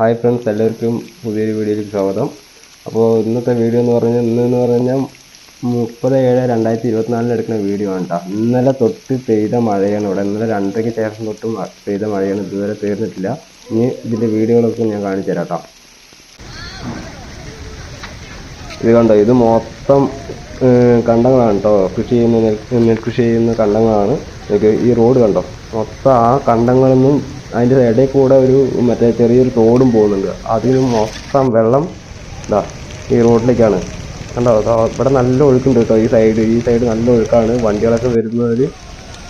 Hi friends എല്ലാവർക്കും പുതിയൊരു വീഡിയോയിലേക്ക് സ്വാഗതം. അപ്പോൾ ഇന്നത്തെ വീഡിയോ എന്ന് പറഞ്ഞാൽ ഇന്നെന്ന് പറഞ്ഞാൽ മുപ്പത് ഏഴ് രണ്ടായിരത്തി ഇരുപത്തിനാലിന് എടുക്കുന്ന വീഡിയോ ആണ് കേട്ടോ. ഇന്നലെ തൊട്ട് പെയ്ത മഴയാണ് ഇവിടെ. ഇന്നലെ രണ്ടരയ്ക്ക് ശേഷം തൊട്ട് പെയ്ത മഴയാണ്. ഇതുവരെ തീർന്നിട്ടില്ല. ഇനി ഇതിന്റെ വീഡിയോകളൊക്കെ ഞാൻ കാണിച്ചു തരാം കേട്ടോ. ഇത് കണ്ടോ? ഇത് മൊത്തം കണ്ടങ്ങളാണ് കേട്ടോ. കൃഷി ചെയ്യുന്ന നെൽ നെൽകൃഷി ചെയ്യുന്ന കണ്ടങ്ങളാണ്. ഈ റോഡ് കണ്ടോ? മൊത്തം ആ കണ്ടങ്ങളിൽ നിന്നും അതിന്റെ ഇടയിൽ കൂടെ ഒരു മറ്റേ ചെറിയൊരു തോടും പോകുന്നുണ്ട്. അതിന് മൊത്തം വെള്ളം ഇതാ ഈ റോഡിലേക്കാണ്. കണ്ടോ? ഇവിടെ നല്ല ഒഴുക്കുണ്ട് കേട്ടോ ഈ സൈഡ് ഈ സൈഡ് നല്ല ഒഴുക്കാണ്. വണ്ടികളൊക്കെ വരുന്നവർ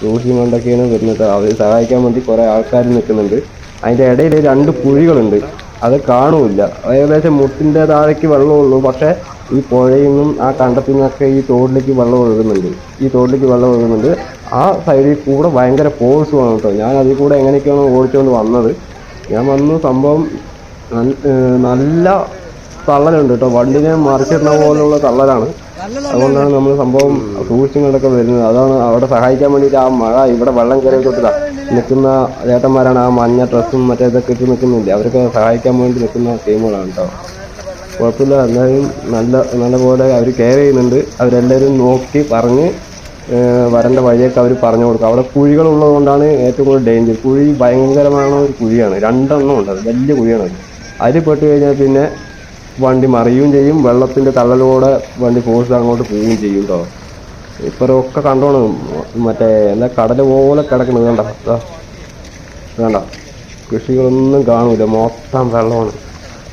ക്രൂസിങ് കൊണ്ടൊക്കെയാണ് വരുന്നത്. അവർ സഹായിക്കാൻ വേണ്ടി കുറേ ആൾക്കാർ നിൽക്കുന്നുണ്ട്. അതിന്റെ ഇടയിൽ രണ്ട് കുഴികളുണ്ട്. അത് കാണുമില്ല. ഏകദേശം മുട്ടിന്റെ താഴേക്ക് വെള്ളമുള്ളൂ പക്ഷേ ഈ പുഴയിൽ നിന്നും ആ കണ്ടത്തിൽ നിന്നൊക്കെ ഈ തോട്ടിലേക്ക് വെള്ളം ഒഴുകുന്നുണ്ട്. ഈ തോട്ടിലേക്ക് വെള്ളം ഒഴുകുന്നുണ്ട്. ആ സൈഡിൽ കൂടെ ഭയങ്കര ഫോഴ്സ് വന്നു കേട്ടോ ഞാൻ അതിൽ കൂടെ എങ്ങനെയൊക്കെയാണ് ഓടിച്ചുകൊണ്ട് വന്നത്. ഞാൻ വന്ന സംഭവം നല്ല തള്ളലുണ്ട് കേട്ടോ വണ്ടിനെ മറിച്ചിടുന്ന പോലുള്ള തള്ളലാണ്. അതുകൊണ്ടാണ് നമ്മൾ സംഭവം സൂക്ഷിച്ചുകൊണ്ടൊക്കെ വരുന്നത്. അതാണ് അവിടെ സഹായിക്കാൻ വേണ്ടിയിട്ട് ആ മഴ ഇവിടെ വെള്ളം കയറി തൊട്ടില്ല. നിൽക്കുന്ന ചേട്ടന്മാരാണ് ആ മഞ്ഞ ഡ്രസ്സും മറ്റേ ഇതൊക്കെ ഇട്ട് നിൽക്കുന്നില്ലേ? അവരൊക്കെ സഹായിക്കാൻ വേണ്ടി നിൽക്കുന്ന ടീമുകളാണ് കേട്ടോ കുഴപ്പമില്ല. എല്ലാവരും നല്ല നല്ല പോലെ അവർ കെയർ ചെയ്യുന്നുണ്ട്. അവരെല്ലാവരും നോക്കി പറഞ്ഞ് വരേണ്ട വഴിയൊക്കെ അവർ പറഞ്ഞു കൊടുക്കും. അവിടെ കുഴികളുള്ളത് കൊണ്ടാണ് ഏറ്റവും കൂടുതൽ ഡേഞ്ചർ കുഴി ഭയങ്കരமான ഒരു കുഴിയാണ്. രണ്ടെണ്ണം ഉണ്ട്. അത് വലിയ കുഴിയാണ് അത്. അതിൽ പെട്ട് കഴിഞ്ഞാൽ പിന്നെ വണ്ടി മറിയുകയും ചെയ്യും. വെള്ളത്തിന്റെ തള്ളലോടെ വണ്ടി ഫോഴ്സ് അങ്ങോട്ട് പോവുകയും ചെയ്യും കേട്ടോ ഇപ്പറൊക്കെ കണ്ടോണം. മറ്റേ എന്താ കടൽ പോലെ കിടക്കണത് വേണ്ട. വേണ്ട കൃഷികളൊന്നും കാണൂല. മൊത്തം വെള്ളമാണ്.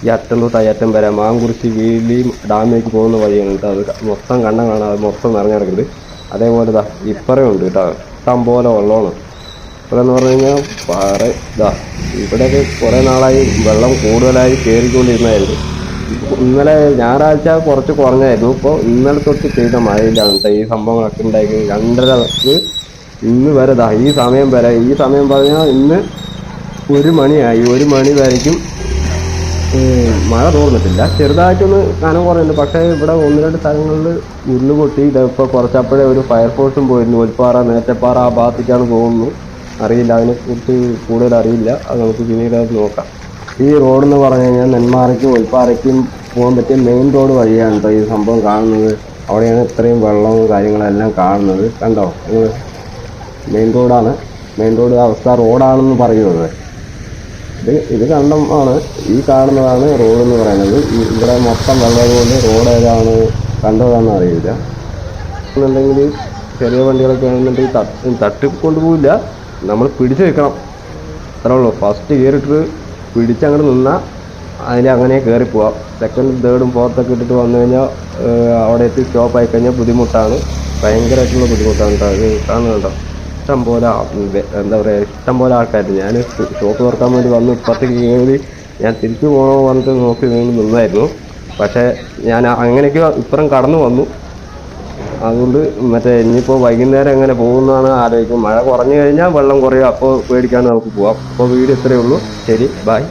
ഈ അറ്റം തൊട്ട് ഈ അറ്റം വരെ. മാങ്കുറിച്ച് വീലി ഡാമിലേക്ക് പോകുന്ന വഴിയാണ് കേട്ടോ അത് മൊത്തം കണ്ണം കാണാതെ മൊത്തം നിറഞ്ഞു കിടക്കുന്നുണ്ട് അതേപോലെ ഇതാ ഇപ്പറയുണ്ട് കേട്ടോ. ഇഷ്ടം പോലെ വെള്ളമാണ്. ഇവിടെ എന്ന് പറഞ്ഞു കഴിഞ്ഞാൽ പാറ ഇതാ ഇവിടെയൊക്കെ കുറേ നാളായി വെള്ളം കൂടുതലായി കയറിക്കൊണ്ടിരുന്നതായിരുന്നു. ഇന്നലെ ഞായറാഴ്ച കുറച്ച് കുറഞ്ഞായിരുന്നു. ഇപ്പോൾ ഇന്നലെ തൊട്ട് ചെയ്ത മഴയിലാണ് കേട്ടോ ഈ സംഭവങ്ങളൊക്കെ ഉണ്ടായി രണ്ടര ഇന്ന് വരെ ഈ സമയം വരെ ഈ സമയം പറഞ്ഞാൽ ഇന്ന് ഒരു മണിയായി. ഒരു മണി വരയ്ക്കും മഴ തോർന്നിട്ടില്ല. ചെറുതായിട്ടൊന്ന് കനം കുറയുന്നുണ്ട്. പക്ഷേ ഇവിടെ ഒന്ന് രണ്ട് സ്ഥലങ്ങളിൽ ഉരുൾ പൊട്ടി. ഇതിപ്പോൾ കുറച്ചപ്പോഴേ ഒരു ഫയർഫോഴ്സും പോയിരുന്നു. ഒൽപ്പാറ നേറ്റപ്പാറ ആ ഭാഗത്തേക്കാണ് പോകുന്നു അറിയില്ല. അതിനെക്കുറിച്ച് കൂടുതൽ അറിയില്ല. അത് നമുക്ക് പിന്നീട് അത് നോക്കാം. ഈ റോഡ് എന്ന് പറഞ്ഞു കഴിഞ്ഞാൽ നെന്മാറയ്ക്കും ഒൽപ്പാറയ്ക്കും പോകാൻ പറ്റിയ മെയിൻ റോഡ് വഴിയാണ് കേട്ടോ ഈ സംഭവം കാണുന്നത്. അവിടെയാണ് ഇത്രയും വെള്ളവും കാര്യങ്ങളെല്ലാം കാണുന്നത്. കണ്ടോ? മെയിൻ റോഡാണ് മെയിൻ റോഡ് അവസ്ഥ റോഡാണെന്ന് പറയുന്നത്. ഇത് ഇത് കണ്ടമാണ് ഈ കാണുന്നതാണ് റോഡ് എന്ന് പറയുന്നത്. ഇവിടെ മൊത്തം വെള്ളം കൊണ്ട് റോഡ് ഏതാണ് കണ്ടതാണെന്ന് അറിയില്ല. എന്നുണ്ടെങ്കിൽ ചെറിയ വണ്ടികളൊക്കെ ആണെന്നുണ്ടെങ്കിൽ തട്ട് തട്ടി കൊണ്ടുപോകില്ല നമ്മൾ പിടിച്ച് വെക്കണം അത്രേ ഉള്ളൂ. ഫസ്റ്റ് കയറിയിട്ട് പിടിച്ചങ്ങോട്ട് നിന്നാൽ അതിന് അങ്ങനെ കയറി പോവാം. സെക്കൻഡും തേർഡും ഫോർത്തൊക്കെ ഇട്ടിട്ട് വന്നു കഴിഞ്ഞാൽ അവിടെ എത്തി സ്റ്റോപ്പ് ആയി കഴിഞ്ഞാൽ ബുദ്ധിമുട്ടാണ്. ഭയങ്കരമായിട്ടുള്ള ബുദ്ധിമുട്ടാണ് കേട്ടോ. അത് കാണുന്നുണ്ടോ? ഇഷ്ടം പോലെ എന്താ പറയുക ഇഷ്ടം പോലെ ആൾക്കാരുണ്ട്. ഞാൻ ഷോപ്പ് തുറക്കാൻ വേണ്ടി വന്നു. ഇപ്പുറത്തേക്ക് കയറി ഞാൻ തിരിച്ചു പോകണമെന്ന് പറഞ്ഞിട്ട് നോക്കി നിന്ന് നിന്നായിരുന്നു. പക്ഷേ ഞാൻ അങ്ങനെയൊക്കെ ഇപ്പുറം കടന്നു വന്നു. അതുകൊണ്ട് മറ്റേ ഇനിയിപ്പോൾ വൈകുന്നേരം എങ്ങനെ പോകുന്നതാണ് ആലോചിക്കും. മഴ കുറഞ്ഞു കഴിഞ്ഞാൽ വെള്ളം കുറയും. അപ്പോൾ പേടിക്കാണ്ട് നമുക്ക് പോവാം. അപ്പോൾ വീട് ഇത്രയേ ഉള്ളൂ. ശരി ബൈ